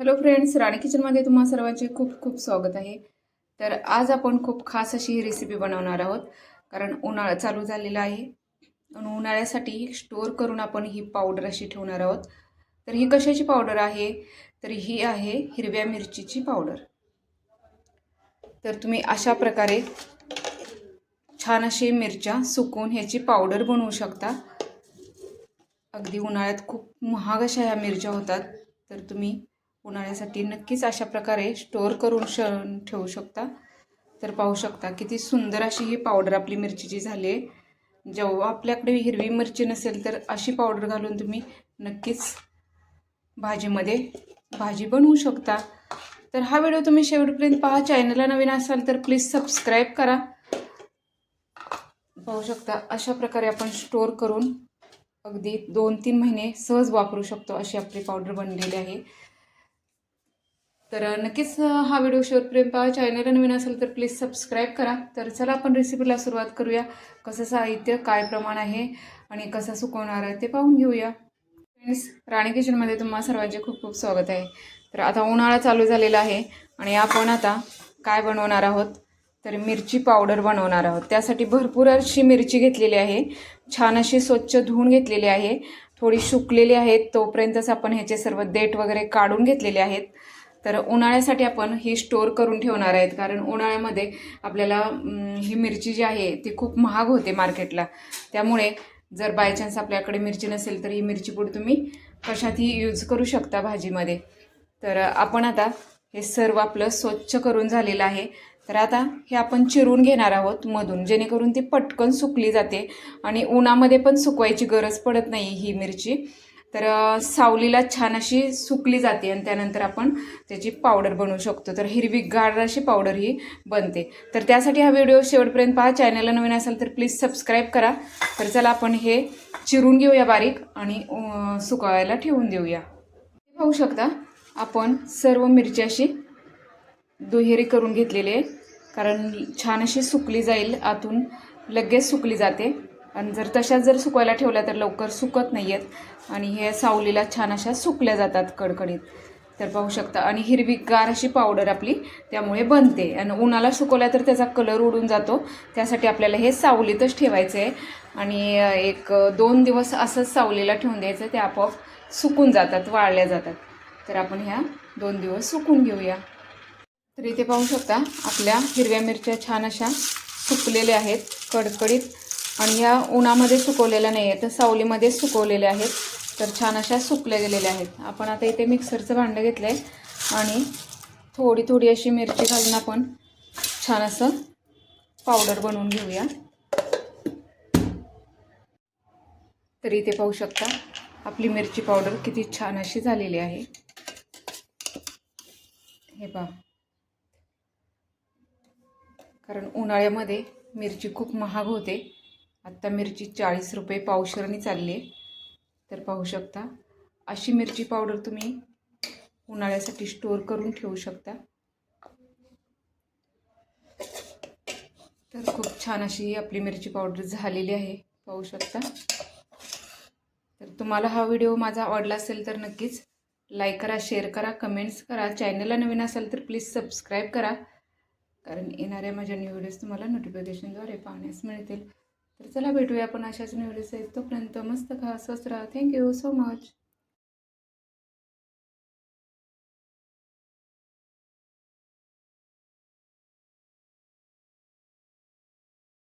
Hello friends राणी किचनमध्ये तुम्हा सर्वांचे खूप खूप स्वागत आहे. तर आज आपण खूप खास अशी ही रेसिपी बनवणार आहोत. कारण उन्हाळा चालू झालेला आहे. आणि उन्हाळ्यासाठी स्टोअर करून आपण ही पावडर अशी ठेवणार आहोत. तर ही कशाची पावडर आहे? तर ही आहे हिरव्या मिरचीची पावडर तर तुम्ही अशा प्रकारे छान अशी मिरच्या सुकून ह्याची पावडर बनवू शकता. अगदी उन्हाळ्यात खूप महाग अशा ह्या मिरच्या होतात. तर तुम्ही उन्हाळ्यासाठी नक्कीच अशा प्रकारे स्टोअर करून श ठेवू शकता. तर पाहू शकता किती सुंदर अशी ही पावडर आपली मिरचीची झाली आहे. जेव्हा आपल्याकडे हिरवी मिरची नसेल तर अशी पावडर घालून तुम्ही नक्कीच भाजीमध्ये भाजी बनवू शकता. तर हा व्हिडिओ तुम्ही शेवटपर्यंत पहा. चॅनलला नवीन असाल तर प्लीज सबस्क्राईब करा. पाहू शकता अशा प्रकारे आपण स्टोअर करून अगदी दोन तीन महिने सहज वापरू शकतो अशी आपली पावडर बनलेली आहे. तर नक्कीच हा व्हिडिओ शेवटपर्यंत पहा. चॅनलला नवीन असेल तर प्लीज सबस्क्राईब करा. तर चला आपण रेसिपीला सुरुवात करूया. कसं साहित्य काय प्रमाण आहे आणि कसं सुकवणार आहे ते पाहून घेऊया. फ्रेंड्स राणी किचनमध्ये तुम्हा सर्वांचे खूप खूप स्वागत आहे. तर आता उन्हाळा चालू झालेला आहे आणि आपण आता काय बनवणार आहोत? तर मिरची पावडर बनवणार आहोत. त्यासाठी भरपूर अशी मिरची घेतलेली आहे. छान अशी स्वच्छ धुवून घेतलेली आहे. थोडी सुकलेली आहेत. तोपर्यंतच आपण ह्याचे सर्व देठ वगैरे काढून घेतलेले आहेत. तर उन्हाळ्यासाठी आपण ही स्टोअर करून ठेवणार आहेत. कारण उन्हाळ्यामध्ये आपल्याला ही मिरची जी आहे ती खूप महाग होते मार्केटला. त्यामुळे जर बाय चान्स आपल्याकडे मिरची नसेल तर ही मिरची पूड तुम्ही कशातही यूज करू शकता भाजीमध्ये. तर आपण आता हे सर्व आपलं स्वच्छ करून झालेलं आहे. तर आता हे आपण चिरून घेणार आहोत मधून जेणेकरून ती पटकन सुकली जाते आणि उन्हामध्ये पण सुकवायची गरज पडत नाही ही मिरची. तर सावलीला छान अशी सुकली जाते आणि त्यानंतर आपण त्याची पावडर बनवू शकतो. तर हिरवी गाड अशी पावडर ही बनते. तर त्यासाठी हा व्हिडिओ शेवटपर्यंत पहा. चॅनलला नवीन असेल तर प्लीज सबस्क्राईब करा. तर चला आपण हे चिरून घेऊया बारीक आणि सुकवायला ठेवून देऊया. पाहू शकता आपण सर्व मिरची अशी दुहेरी करून घेतलेली आहे. कारण छान अशी सुकली जाईल आतून लगेच सुकली जाते. आणि जर तशाच जर सुकायला ठेवल्या तर लवकर सुकत नाही आहेत आणि हे सावलीला छान अशा सुकल्या जातात कडकडीत. तर पाहू शकता. आणि हिरवी गार अशी पावडर आपली त्यामुळे बनते. आणि उन्हाला सुकवल्या तर त्याचा कलर उडून जातो. त्यासाठी आपल्याला हे सावलीतच ठेवायचं आहे. आणि एक दोन दिवस असंच सावलीला ठेवून द्यायचं. ते आपोआप सुकून जातात वाळल्या जातात. तर आपण ह्या दोन दिवस सुकून घेऊया. तर इथे पाहू शकता आपल्या हिरव्या मिरच्या छान अशा सुकलेल्या आहेत कडकडीत. आणि ह्या उन्हामध्ये सुकवलेल्या नाही आहेत तर सावलीमध्ये सुकवलेल्या आहेत. तर छान अशा सुकल्या गेलेल्या आहेत. आपण आता इथे मिक्सरचं भांडं घेतलं आहे आणि थोडी थोडी अशी मिरची घालून आपण छान असं पावडर बनवून घेऊया. तर इथे पाहू शकता आपली मिरची पावडर किती छान अशी झालेली आहे. हे पहा. कारण उन्हाळ्यामध्ये मिरची खूप महाग होते. आत्ता मिरची चाळीस रुपये पावशरनी चालली आहे. तर पाहू शकता अशी मिरची पावडर तुम्ही उन्हाळ्यासाठी स्टोअर करून ठेवू शकता. तर खूप छान अशी आपली मिरची पावडर झालेली आहे. पाहू शकता. तर तुम्हाला हा व्हिडिओ माझा आवडला असेल तर नक्कीच लाईक करा शेअर करा कमेंट्स करा. चॅनलला नवीन असाल तर प्लीज सबस्क्राईब करा. कारण येणाऱ्या माझ्या न्यू व्हिडिओज तुम्हाला नोटिफिकेशनद्वारे पाहण्यास मिळतील. तर चला भेटूया आपण अशाच न्यू तोपर्यंत मस्त खा स्वस्त राहा. Thank you so much